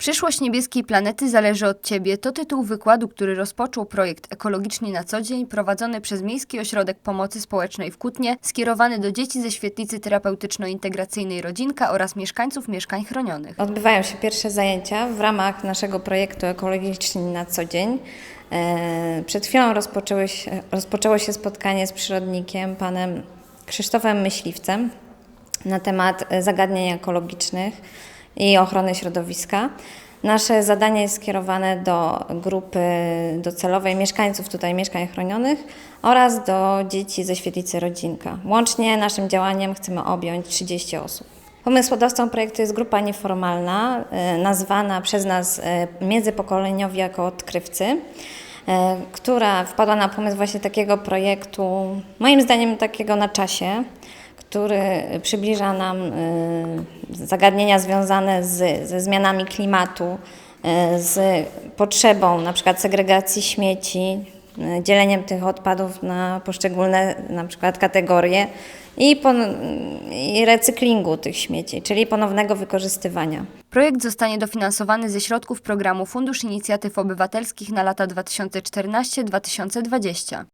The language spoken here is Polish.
Przyszłość niebieskiej planety zależy od Ciebie to tytuł wykładu, który rozpoczął projekt Ekologiczni na co dzień, prowadzony przez Miejski Ośrodek Pomocy Społecznej w Kutnie, skierowany do dzieci ze świetlicy terapeutyczno-integracyjnej Rodzinka oraz mieszkańców mieszkań chronionych. Odbywają się pierwsze zajęcia w ramach naszego projektu Ekologiczni na co dzień. E, Przed chwilą rozpoczęły się, rozpoczęło się spotkanie z przyrodnikiem, panem Krzysztofem Myśliwcem na temat zagadnień ekologicznych i ochrony środowiska. Nasze zadanie jest skierowane do grupy docelowej mieszkańców tutaj mieszkań chronionych oraz do dzieci ze świetlicy Rodzinka. Łącznie naszym działaniem chcemy objąć 30 osób. Pomysłodawcą projektu jest grupa nieformalna, e, nazwana przez nas e, międzypokoleniowi jako odkrywcy, e, która wpadła na pomysł właśnie takiego projektu, moim zdaniem takiego na czasie, który przybliża nam e, zagadnienia związane z, ze zmianami klimatu, e, z potrzebą na przykład segregacji śmieci, e, dzieleniem tych odpadów na poszczególne na przykład kategorie i, pon- i recyklingu tych śmieci, czyli ponownego wykorzystywania. Projekt zostanie dofinansowany ze środków programu Fundusz Inicjatyw Obywatelskich na lata 2014-2020.